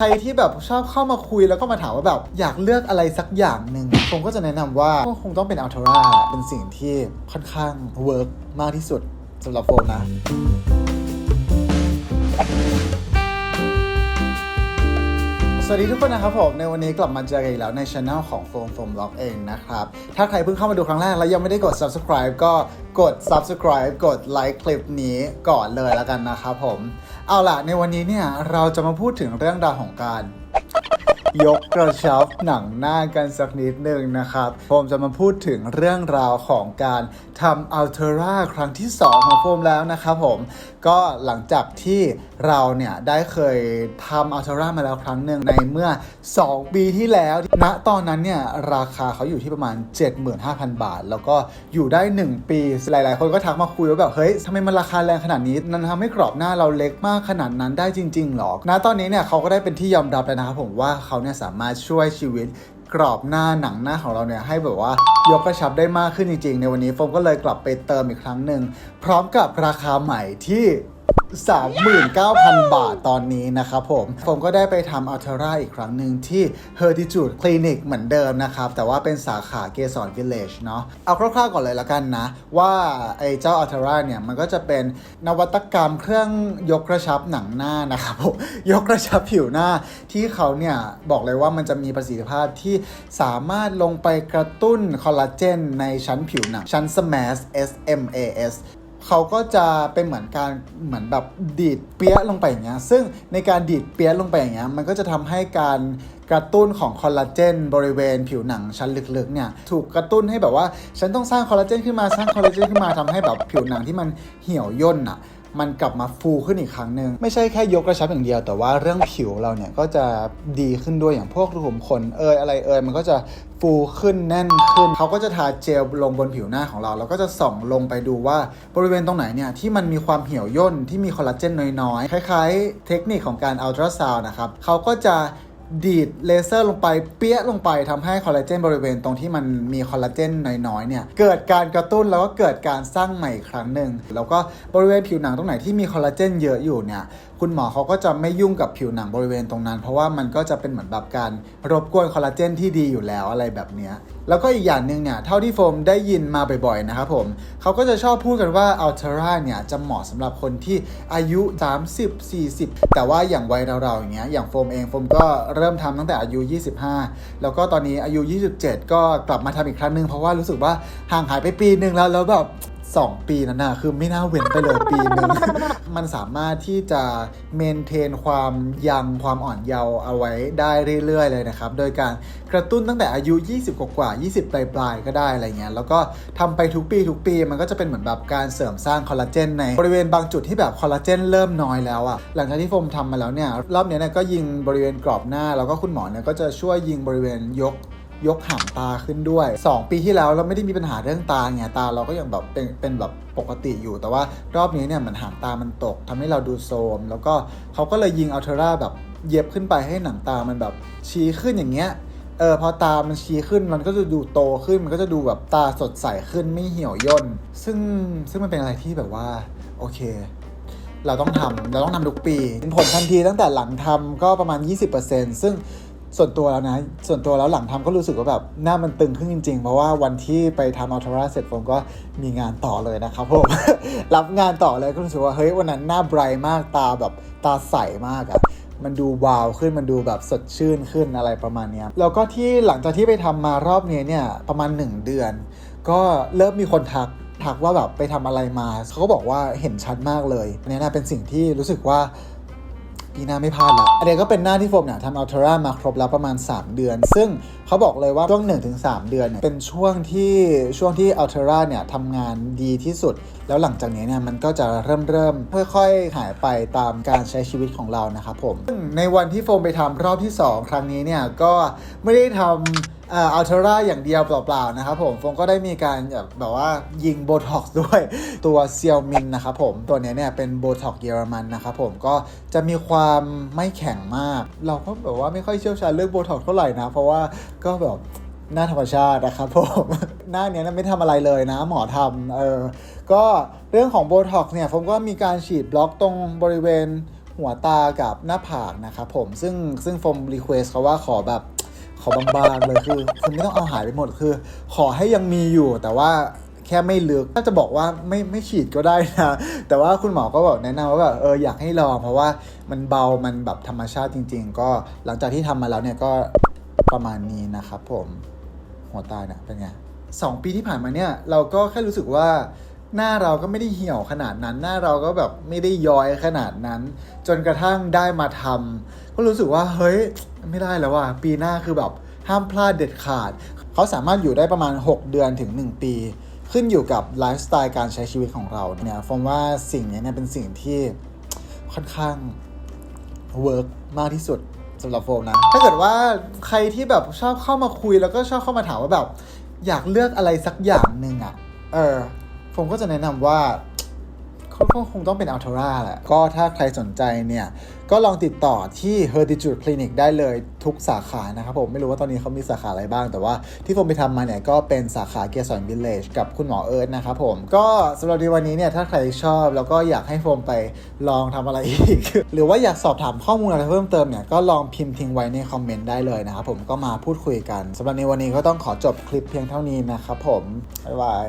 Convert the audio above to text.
ใครที่แบบชอบเข้ามาคุยแล้วก็มาถามว่าแบบอยากเลือกอะไรสักอย่างหนึ่งผมก็จะแนะนำว่าก็คงต้องเป็นอัล t ท a เป็นสิ่งที่ค่อนข้างเวิร์กมากที่สุดสำหรับโฟมนะ สวัสดีทุกคนนะครับผม ในวันนี้กลับมาเจอกันอีกแล้วในช anel ของโฟมโฟมล็อกเองนะครับ ถ้าใครเพิ่งเข้ามาดูครั้งแรกแล้วยังไม่ได้กด subscribe ก็กด subscribe กดไลค์คลิปนี้ก่อนเลยแล้วกันนะครับผม เอาล่ะในวันนี้เนี่ยเราจะมาพูดถึงเรื่องราวของการ ยกกระชับหนังหน้ากันสักนิดหนึ่งนะครับ ผมจะมาพูดถึงเรื่องราวของการทำอัลเทอร่าครั้งที่ 2 ของโฟมแล้วนะครับผม ก็หลังจากที่เราเนี่ย ได้เคยทำอัลเทอร่ามาแล้วครั้งหนึ่งในเมื่อ 2 ปีที่แล้ว ณ ตอนนั้นเนี่ย ราคาเขาอยู่ที่ประมาณ 75,000 บาท แล้วก็อยู่ได้ 1 ปี หลาย ๆ คนก็ทักมาคุยว่าแบบ เฮ้ยทำไมมันราคาแรงขนาดนี้มันทำให้กรอบหน้าเราเล็กมากขนาดนั้นได้จริงๆหรอณตอนนี้เนี่ยเขาก็ได้เป็นที่ยอมรับแล้วนะครับผมว่าเขาเนี่ยสามารถช่วยชีวิตกรอบหน้าหนังหน้าของเราเนี่ยให้แบบว่ายกกระชับได้มากขึ้นจริงๆ ในวันนี้โฟมก็เลยกลับไปเติมอีกครั้งหนึ่งพร้อมกับราคาใหม่ที่ 39,000 บาทตอนนี้นะครับผม ผมก็ได้ไปทำอัลเทอร่าอีกครั้งหนึ่งที่ Hertitude Clinic เหมือนเดิมนะครับ แต่ว่าเป็นสาขาเกสร Village เนาะเอาคร่าวๆก่อนเลยละกันนะ ว่าไอ้เจ้าอัลเทอร่าเนี่ย มันก็จะเป็นนวัตกรรมเครื่องยกกระชับหนังหน้านะครับผม ยกกระชับผิวหน้าที่เขาเนี่ย บอกเลยว่ามันจะมีประสิทธิภาพที่สามารถลงไปกระตุ้นคอลลาเจนในชั้นผิวหนังชั้น SMAS S M A S เขาก็จะเป็นเหมือนการเหมือนแบบดีดเปี้ยลงไปอย่างเงี้ย ซึ่งในการดีดเปี้ยลงไปอย่างเงี้ย มันก็จะทำให้การกระตุ้นของคอลลาเจนบริเวณผิวหนังชั้นลึกๆเนี่ยถูกกระตุ้นให้แบบว่า ฉันต้องสร้างคอลลาเจนขึ้นมาสร้างคอลลาเจนขึ้นมาทำให้แบบผิวหนังที่มันเหี่ยวย่นอะ มันกลับมาฟูขึ้นอีกครั้งหนึ่งไม่ใช่แค่ยกกระชับอย่างเดียว แต่ว่าเรื่องผิวเราเนี่ยก็จะดีขึ้นด้วยอย่างพวกรูขุมขนเอยอะไรเอยมันก็จะฟูขึ้นแน่นขึ้น เขาก็จะทาเจลลงบนผิวหน้าของเรา แล้วก็จะส่องลงไปดูว่าบริเวณตรงไหนเนี่ยที่มันมีความเหี่ยวย่นที่มีคอลลาเจนน้อยๆ คล้ายๆ เทคนิคของการอัลตราซาวน์นะครับเขาก็จะ ดีดเลเซอร์ลงไปเปี้ยลงไปทำให้คอลลาเจนบริเวณตรงที่มันมีคอลลาเจนน้อยๆเนี่ยเกิดการกระตุ้นแล้วก็เกิดการสร้างใหม่ครั้งหนึ่งแล้วก็บริเวณผิวหนังตรงไหนที่มีคอลลาเจนเยอะอยู่เนี่ยคุณหมอเขาก็จะไม่ยุ่งกับผิวหนังบริเวณตรงนั้น เพราะว่ามันก็จะเป็นเหมือนแบบการรบกวนคอลลาเจนที่ดีอยู่แล้วอะไรแบบเนี้ย แล้วก็อีกอย่างหนึ่งเนี่ยเท่าที่โฟมได้ยินมาบ่อยๆนะครับผมเขาก็จะชอบพูดกันว่าอัลเทอร่าเนี่ยจะเหมาะสำหรับคนที่อายุ 30 40 แต่ว่าอย่างวัยเราๆอย่างเงี้ยอย่างโฟมเองโฟมก็เริ่มทำตั้งแต่อายุ 25 แล้วก็ตอนนี้อายุ 27 ก็กลับมาทำอีกครั้งหนึ่งเพราะว่ารู้สึกว่าห่างหายไปปีหนึ่งแล้วแล้วแบบ 2 ปีนั้นนะคือไม่น่าเว้นไปเลยปีนึง มันสามารถที่จะเมนเทนความยังความอ่อนเยาว์เอาไว้ได้เรื่อยๆ เลยนะครับ โดยการกระตุ้นตั้งแต่อายุ 20 กว่าๆ20 ปลายๆก็ได้อะไรเงี้ยแล้วก็ทำไปทุกปีทุกปีมันก็จะเป็นเหมือนแบบการเสริมสร้างคอลลาเจนในบริเวณบางจุดที่แบบคอลลาเจนเริ่มน้อยแล้วอะหลังจากที่โฟมทำมาแล้วเนี่ยรอบนี้เนี่ยก็ยิงบริเวณกรอบหน้า แล้วก็คุณหมอเนี่ยก็จะช่วยยิงบริเวณยก ยกหางตาขึ้นด้วย 2 ปีที่แล้วเราไม่ได้มีปัญหาเรื่องตาไงตาเราก็ยังแบบเป็นเป็นแบบปกติอยู่ แต่ว่ารอบนี้เนี่ยเหมือนหางตามันตกทำให้เราดูโทรมแล้วก็เขาก็เลยยิงอัลเทอร่าแบบเย็บขึ้นไปให้หนังตามันแบบชี้ขึ้นอย่างเงี้ยเออพอตามันชี้ขึ้นมันก็จะดูโตขึ้นมันก็จะดูแบบตาสดใสขึ้นไม่เหี่ยวย่นซึ่งซึ่งมันเป็นอะไรที่แบบว่าโอเค เราต้องทำเราต้องทำทุกปีผลทันทีตั้งแต่หลังทำก็ประมาณ 20%ซึ่ง ส่วนตัวแล้วนะ ส่วนตัวแล้วหลังทำก็รู้สึกว่าแบบหน้ามันตึงขึ้นจริง ๆ เพราะว่าวันที่ไปทำอัลทราเสร็จผมก็มีงานต่อเลยนะครับผม รับงานต่อเลยก็รู้สึกว่าเฮ้ยวันนั้นหน้าไบรท์มากตาแบบตาใสมากอะมันดูวาวขึ้นมันดูแบบสดชื่นขึ้นอะไรประมาณนี้แล้วก็ที่หลังจากที่ไปทำมารอบนี้เนี่ยประมาณ 1 เดือน ก็เริ่มมีคนทักทักว่าแบบไปทำอะไรมาเขาก็บอกว่าเห็นชัดมากเลยอันนี้นะเป็นสิ่งที่รู้สึกว่า ปีหน้าไม่พลาดละอันนี้ก็เป็นหน้าที่โฟมเนี่ยทำอัลเทอร่ามาครบแล้วประมาณ 3 เดือน ซึ่งเขาบอกเลยว่าช่วง 1-3 เดือนเนี่ยเป็นช่วงที่ช่วงที่อัลเทอร่าเนี่ยทำงานดีที่สุด แล้วหลังจากนี้เนี่ยมันก็จะเริ่มเริ่มค่อยๆ หายไปตามการใช้ชีวิตของเรานะครับผมซึ่งในวันที่โฟมไปทำรอบที่ 2 ครั้งนี้เนี่ยก็ไม่ได้ทำ อัลเทอร่าอย่างเดียวเปล่าๆนะครับผมฟงก็ได้มีการแบบแบบว่ายิงโบท็อกซ์ด้วยตัวเซียวมินนะครับผมตัวนี้เนี่ยเป็นโบท็อกเยอรมันนะครับผมก็จะมีความไม่แข็งมาก เราก็แบบว่าไม่ค่อยเชี่ยวชาญเรื่องโบท็อกเท่าไหร่นะ เพราะว่าก็แบบหน้าธรรมชาตินะครับผม หน้าเนี้ยไม่ทำอะไรเลยนะ หมอทำเออก็เรื่องของโบท็อกเนี่ยผมก็มีการฉีดบล็อกตรงบริเวณหัวตากับหน้าผากนะครับผมซึ่งซึ่งโฟมรีเควสเขาว่าขอแบบ ขอบางๆเลยคือคุณไม่ต้องเอาหายไปหมดคือ ขอให้ยังมีอยู่แต่ว่าแค่ไม่ลึกถ้าจะบอกว่าไม่ไม่ฉีดก็ได้นะ แต่ว่าคุณหมอก็บอกแนะนำว่าแบบเอออยากให้ลองเพราะว่ามันเบามันแบบธรรมชาติจริง ๆ ก็หลังจากที่ทำมาแล้วเนี่ยก็ประมาณนี้นะครับผมหัวตาเนี่ยเป็นไงสองปีที่ผ่านมาเนี่ยเราก็แค่รู้สึกว่า หน้าเราก็ไม่ได้เหี่ยวขนาดนั้น หน้าเราก็แบบไม่ได้ย้อยขนาดนั้น จนกระทั่งได้มาทำก็รู้สึกว่าเฮ้ยไม่ได้แล้วว่ะปีหน้าคือแบบห้ามพลาดเด็ดขาด เขาสามารถอยู่ได้ประมาณ 6 เดือนถึง 1 ปี ขึ้นอยู่กับไลฟ์สไตล์การใช้ชีวิตของเราเนี่ยฟอมว่าสิ่งนี้เนี่ยเป็นสิ่งที่ค่อนข้างเวิร์กมากที่สุดสำหรับโฟมนะ ถ้าเกิดว่าใครที่แบบชอบเข้ามาคุยแล้วก็ชอบเข้ามาถามว่าแบบ อยากเลือกอะไรสักอย่างหนึ่งอะ่ะ เออ ผมก็จะแนะนำว่าก็ก็คงต้องเป็นอัล r ราแหละ ก็ถ้าใครสนใจเนี่ย ก็ลองติดต่อที่ Hertitude Clinic ได้เลยทุกสาขานะครับผม ไม่รู้ว่าตอนนี้เขามีสาขาอะไรบ้าง แต่ว่าที่ผมไปทำมาเนี่ย ก็เป็นสาขาเกสรวิลเลจกับคุณหมอเอิร์ธนะครับผม ก็สำหรับในวันนี้เนี่ย ถ้าใครชอบแล้วก็อยากให้โฟมไปลองทำอะไรอีก หรือว่าอยากสอบถามข้อมูลอะไรเพิ่มเติมเนี่ย ก็ลองพิมพ์ทิ้งไว้ในคอมเมนต์ได้เลยนะครับผม ก็มาพูดคุยกันสำหรับในวันนี้ก็ต้องขอจบคลิปเพียงเท่านี้นะครับผมบ๊ายบาย